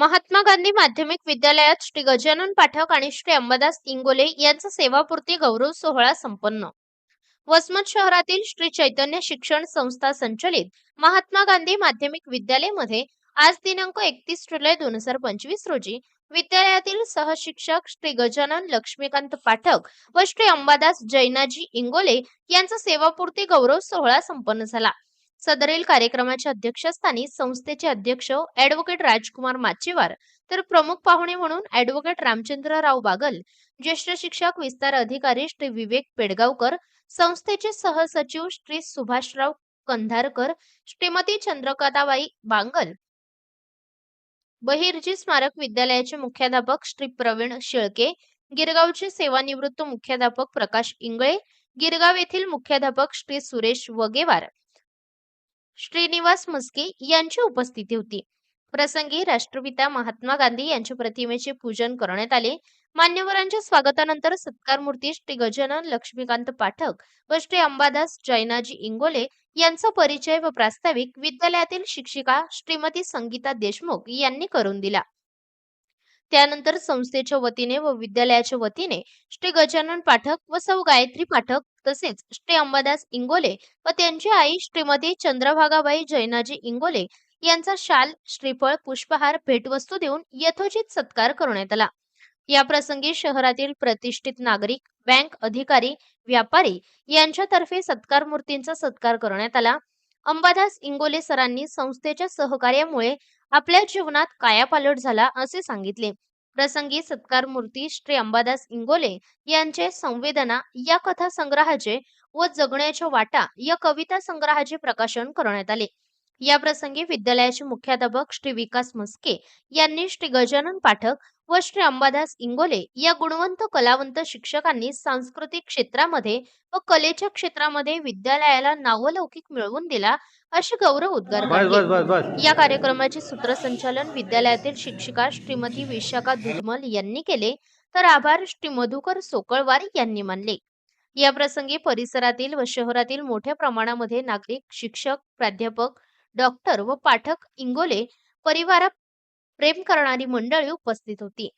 महात्मा गांधी माध्यमिक विद्यालयात श्री गजानन पाठक आणि श्री अंबादास इंगोले यांचा सेवापूर्ती गौरव सोहळा संपन्न. वसमत शहरातील श्री चैतन्य शिक्षण संस्था संचलित महात्मा गांधी माध्यमिक विद्यालयामध्ये आज दिनांक एकतीस जुलै दोन हजार पंचवीस रोजी विद्यालयातील सहशिक्षक श्री गजानन लक्ष्मीकांत पाठक व श्री अंबादास जैनाजी इंगोले यांचा सेवापूर्ती गौरव सोहळा संपन्न झाला. सदरील कार्यक्रमाच्या अध्यक्षस्थानी संस्थेचे अध्यक्ष ऍडव्होकेट राजकुमार माचेवार तर प्रमुख पाहुणे म्हणून ऍडव्होकेट रामचंद्रराव बागल ज्येष्ठ शिक्षक विस्तार अधिकारी श्री विवेक पेडगावकर संस्थेचे सहसचिव श्री सुभाषराव कंधारकर श्रीमती चंद्रकाताबाई बांगल बहिर्जी स्मारक विद्यालयाचे मुख्याध्यापक श्री प्रवीण शेळके गिरगावचे सेवानिवृत्त मुख्याध्यापक प्रकाश इंगळे गिरगाव येथील मुख्याध्यापक श्री सुरेश वगेवार श्रीनिवास मस्के यांची उपस्थिती होती. प्रसंगी राष्ट्रपिता महात्मा गांधी यांच्या प्रतिमेचे पूजन करण्यात आले. मान्यवरांच्या स्वागतानंतर सत्कार मूर्ती श्री गजानन लक्ष्मीकांत पाठक व श्री अंबादास जैनाजी इंगोले यांचा परिचय व प्रास्ताविक विद्यालयातील शिक्षिका श्रीमती संगीता देशमुख यांनी करून दिला. त्यानंतर संस्थेच्या वतीने व विद्यालयाच्या वतीने श्री गजानन पाठक व सौ गायत्री पाठक तसेच श्री अंबादास इंगोले व त्यांची आई श्रीमती चंद्रभागाबाई जैनाजी इंगोले यांचा शाल श्रीफळ पुष्पहार भेटवस्तू देऊन यथोचित सत्कार करण्यात आला. या प्रसंगी शहरातील प्रतिष्ठित नागरिक बँक अधिकारी व्यापारी यांच्यातर्फे सत्कार मूर्तींचा सत्कार करण्यात आला. अंबादास इंगोले सरांनी संस्थेच्या सहकार्यामुळे आपल्या जीवनात कायापालट झाला असे सांगितले. प्रसंगी सत्कार मूर्ती श्री अंबादास इंगोले यांचे संवेदना या कथा संग्रहाचे व जगण्याच्या वाटा या कविता संग्रहाचे प्रकाशन करण्यात आले. या प्रसंगी विद्यालयाचे मुख्याध्यापक श्री विकास मस्के यांनी श्री गजानन पाठक व श्री अंबादास इंगोले या गुणवंत कलावंत शिक्षकांनी सांस्कृतिक क्षेत्रामध्ये व कलेच्या क्षेत्रामध्ये विद्यालयाला नावलौकिक मिळवून दिला असे गौरव उद्गार काढले या कार्यक्रमाचे सूत्रसंचालन विद्यालयातील शिक्षिका श्रीमती विशाखा दुधमल यांनी केले. तर आभार श्री मधुकर सोकळवार यांनी मानले. या प्रसंगी परिसरातील व शहरातील मोठ्या प्रमाणामध्ये नागरिक शिक्षक प्राध्यापक डॉक्टर व पाठक इंगोले परिवारा प्रेम करणारी मंडळी उपस्थित होती.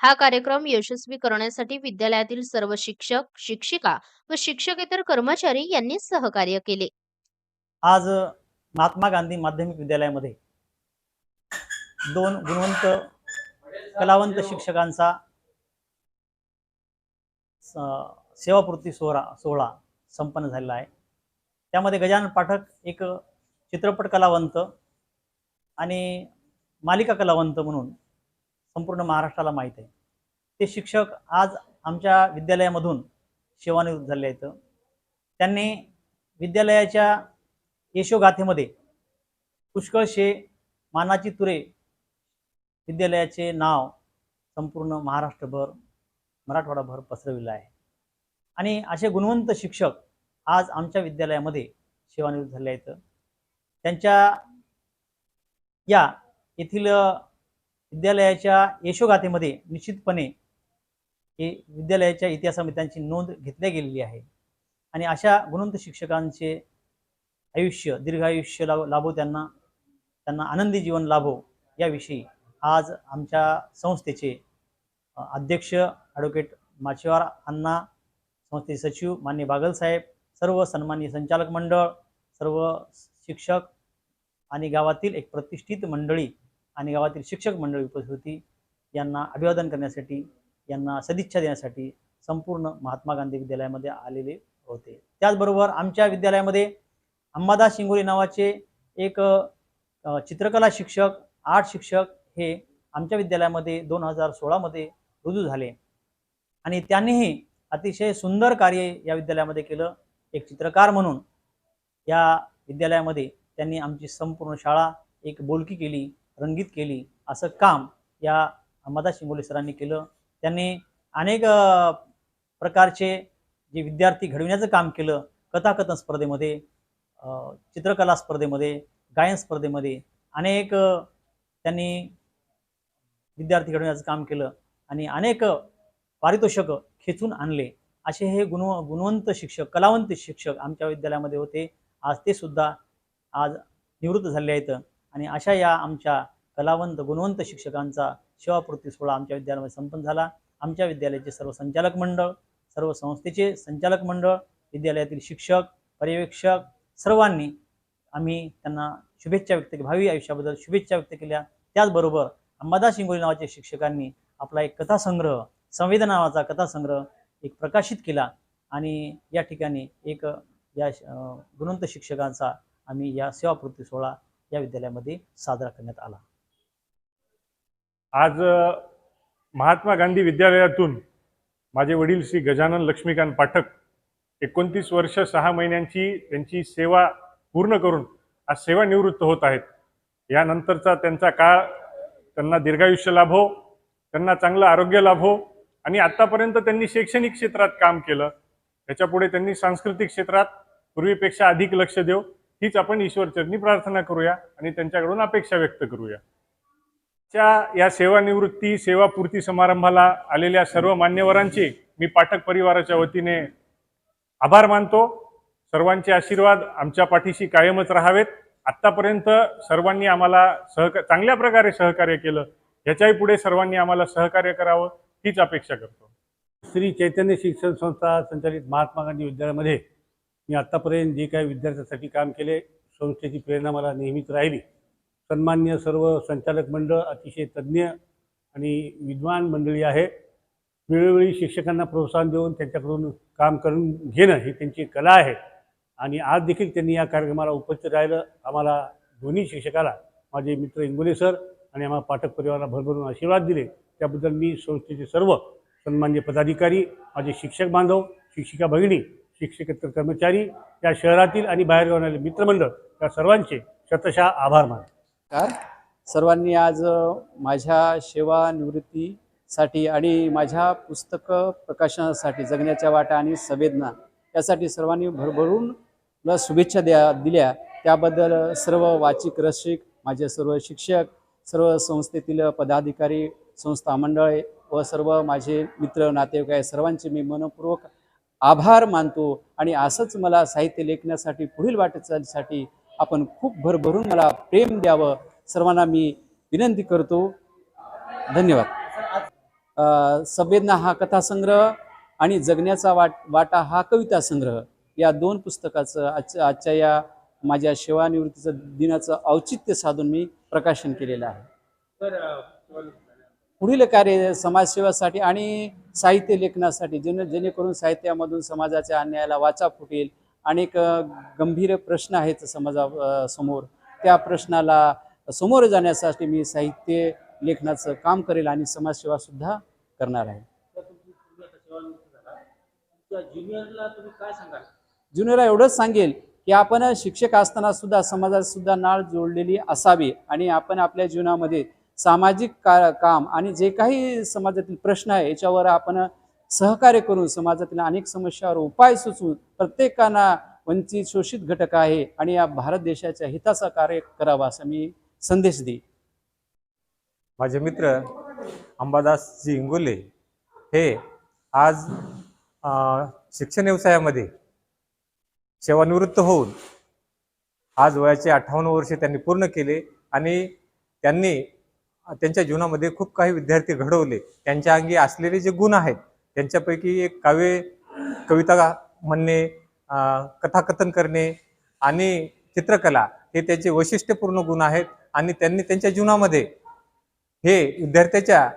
हा कार्यक्रम यशस्वी करण्यासाठी विद्यालयातील सर्व शिक्षक शिक्षिका व शिक्षकेतर कर्मचारी यांनी सहकार्य केले. आज महात्मा गांधी माध्यमिक विद्यालयामध्ये दोन गुणवंत कलावंत शिक्षकांचा सेवापूर्ती सोहळा सोहळा संपन्न झालेला आहे. त्यामध्ये गजानन पाठक एक चित्रपट कलावंत आणि मालिका कलावंत म्हणून संपूर्ण महाराष्ट्राला माहीत आहे. ते शिक्षक आज आमच्या विद्यालयामधून सेवानिवृत्त झाले आहेत. त्यांनी विद्यालयाच्या यशोगाथेमध्ये पुष्कळशे मानाची तुरे विद्यालयाचे नाव संपूर्ण महाराष्ट्रभर मराठवाडाभर पसरविलं आहे. आणि असे गुणवंत शिक्षक आज आमच्या विद्यालयामध्ये सेवानिवृत्त झाले आहेत. त्यांच्या या येथील विद्यालयाच्या यशोगाथेमध्ये निश्चितपणे हे विद्यालयाच्या इतिहासामध्ये त्यांची नोंद घेतल्या गेलेली आहे. आणि अशा गुणवंत शिक्षकांचे आयुष्य दीर्घ आयुष्य लाभ लाभो त्यांना त्यांना आनंदी जीवन लाभो याविषयी आज आमच्या संस्थेचे अध्यक्ष ॲडव्होकेट माचेवार अण्णा संस्थेचे सचिव मान्य बागलसाहेब सर्व सन्मान्य संचालक मंडळ सर्व शिक्षक आणि गावातील एक प्रतिष्ठित मंडळी आणि गावातील शिक्षक मंडळी उपस्थित होती. यांना अभिवादन करण्यासाठी यांना सदिच्छा देण्यासाठी संपूर्ण महात्मा गांधी विद्यालयामध्ये आलेले होते. त्याचबरोबर आमच्या विद्यालयामध्ये अंबादास शिंगोली नावाचे एक चित्रकला शिक्षक आर्ट शिक्षक हे आमच्या विद्यालयामध्ये दोन हजार सोळामध्ये रुजू झाले. आणि त्यांनीही अतिशय सुंदर कार्य या विद्यालयामध्ये केलं. एक चित्रकार म्हणून या विद्यालयामध्ये त्यांनी आमची संपूर्ण शाळा एक बोलकी केली. रंगीत केली असं काम या मदा शिंगोले सरांनी केलं. त्यांनी अनेक प्रकारचे जे विद्यार्थी घडविण्याचं काम केलं कथाकथन स्पर्धेमध्ये चित्रकला स्पर्धेमध्ये गायन स्पर्धेमध्ये अनेक त्यांनी विद्यार्थी घडवण्याचं काम केलं आणि अनेक पारितोषक खेचून आणले. असे हे गुण गुणवंत शिक्षक कलावंत शिक्षक आमच्या विद्यालयामध्ये होते. आज ते सुद्धा आज निवृत्त झाले आहेत. आणि अशा या आमच्या कलावंत गुणवंत शिक्षकांचा सेवापूर्ती सोहळा आमच्या विद्यालयामध्ये संपन्न झाला. आमच्या विद्यालयाचे सर्व संचालक मंडळ सर्व संस्थेचे संचालक मंडळ विद्यालयातील शिक्षक पर्यवेक्षक सर्वांनी आम्ही त्यांना शुभेच्छा व्यक्त केली भावी आयुष्याबद्दल शुभेच्छा व्यक्त केल्या. त्याचबरोबर अंबादास शिंगोली नावाच्या शिक्षकांनी आपला एक कथासंग्रह संवेदना नावाचा कथासंग्रह एक प्रकाशित केला. आणि या ठिकाणी एक या गुणवंत शिक्षकांचा आम्ही या सेवापूर्ती सोहळा या विद्यालयामध्ये साजरा करण्यात आला. आज महात्मा गांधी विद्यालयातून माझे वडील श्री गजानन लक्ष्मीकांत पाठक एकोणतीस वर्ष सहा महिन्यांची त्यांची सेवा पूर्ण करून आज सेवानिवृत्त होत आहेत. यानंतरचा त्यांचा काळ त्यांना दीर्घायुष्य लाभो हो, त्यांना चांगलं आरोग्य लाभो हो आणि आत्तापर्यंत त्यांनी शैक्षणिक क्षेत्रात काम केलं. त्याच्यापुढे त्यांनी सांस्कृतिक क्षेत्रात पूर्वीपेक्षा अधिक लक्ष देऊ हीच आपण ईश्वरचरणी प्रार्थना करूया आणि त्यांच्याकडून अपेक्षा व्यक्त करूया. च्या या सेवानिवृत्ती सेवापूर्ती समारंभाला आलेल्या सर्व मान्यवरांचे मी पाठक परिवाराच्या वतीने आभार मानतो. सर्वांचे आशीर्वाद आमच्या पाठीशी कायमच राहावेत. आत्तापर्यंत सर्वांनी आम्हाला सहक चांगल्या प्रकारे सहकार्य केलं. याच्याही पुढे सर्वांनी आम्हाला सहकार्य करावं हीच अपेक्षा करतो. श्री चैतन्य शिक्षण संस्था संचालित महात्मा गांधी विद्यालयामध्ये मी आत्तापर्यंत जे काही विद्यार्थ्यांसाठी काम केले संस्थेची प्रेरणा मला नेहमीच राहिली. सन्मान्य सर्व संचालक मंडळ अतिशय तज्ज्ञ आणि विद्वान मंडळी आहे वेळोवेळी शिक्षकांना प्रोत्साहन देऊन त्यांच्याकडून काम करून घेणं ही त्यांची कला आहे. आणि आज देखील त्यांनी या कार्यक्रमाला उपस्थित राहिलं. आम्हाला दोन्ही शिक्षकाला माझे मित्र इंगोले सर आणि आम्हाला पाठक परिवाराला भरभरून आशीर्वाद दिले. त्याबद्दल मी संस्थेचे सर्व सन्मान्य पदाधिकारी माझे शिक्षक बांधव शिक्षिका भगिनी शिक्षकेतर कर्मचारी या शहरातील आणि बाहेर आलेले मित्रमंडळ या सर्वांचे शतशः आभार मानकार सर्वांनी आज माझ्या सेवानिवृत्तीसाठी आणि माझ्या पुस्तक प्रकाशनासाठी जगण्याच्या वाटा आणि संवेदना यासाठी सर्वांनी भरभरून मला शुभेच्छा द्या दिल्या. त्याबद्दल सर्व वाचिक रसिक माझे सर्व शिक्षक सर्व संस्थेतील पदाधिकारी संस्था मंडळे व सर्व माझे मित्र नातेवाईक आहे. सर्वांचे मी मनपूर्वक आभार मानतो आणि असंच मला साहित्य लेखण्यासाठी पुढील वाटचालीसाठी आपण खूप भरभरून मला प्रेम द्यावं. सर्वांना मी विनंती करतो. धन्यवाद. संवेदना हा कथासंग्रह आणि जगण्याचा वाट वाटा हा कविता संग्रह या दोन पुस्तकाचं आजच्या आजच्या या माझ्या सेवानिवृत्तीचं दिनाचं औचित्य साधून मी प्रकाशन केलेलं आहे. पुढील कार्य समाजसेवासाठी आणि साहित्य लेखनासाठी जेणे जेणेकरून साहित्यामधून समाजाच्या अन्यायाला वाचा फुटेल. अनेक गंभीर प्रश्न आहेत समाजा समोर. त्या प्रश्नाला समोर जाण्यासाठी मी साहित्य लेखनाचं काम करेल आणि समाजसेवा सुद्धा करणार आहे. ज्युनियरला एवढंच सांगेल की आपण शिक्षक असताना सुद्धा समाजात सुद्धा नाळ जोडलेली असावी आणि आपण आपल्या जीवनामध्ये सामाजिक का काम आणि जे काही समाजातील प्रश्न आहे याच्यावर आपण सहकार्य करून समाजातील अनेक समस्यावर उपाय सुचवून प्रत्येकांना वंचित शोषित घटक आहे आणि या भारत देशाच्या हिताचा कार्य करावा असा मी संदेश देईन. माझे मित्र अंबादासजी इंगोले हे आज शिक्षण व्यवसायामध्ये सेवानिवृत्त होऊन आज वयाचे अठ्ठावन्न वर्षे त्यांनी पूर्ण केले आणि त्यांनी त्यांच्या जीवनामध्ये खूप काही विद्यार्थी घडवले. त्यांच्या अंगी असलेले जे गुण आहेत त्यांच्यापैकी एक काव्य कविता म्हणणे कथाकथन करणे आणि चित्रकला हे त्याचे वैशिष्ट्यपूर्ण गुण आहेत आणि त्यांनी त्यांच्या जीवनामध्ये हे विद्यार्थ्याच्या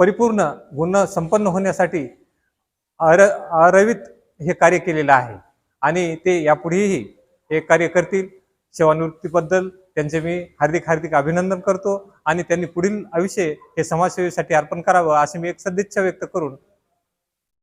परिपूर्ण गुण संपन्न होण्यासाठी अर अरवित हे कार्य केलेलं आहे. आणि ते यापुढेही हे कार्य करतील. सेवानिवृत्तीबद्दल त्यांचे मी हार्दिक हार्दिक अभिनंदन करतो आणि त्यांनी पुढील आयुष्य हे समाजसेवेसाठी अर्पण करावं अशी मी एक सदिच्छा व्यक्त करून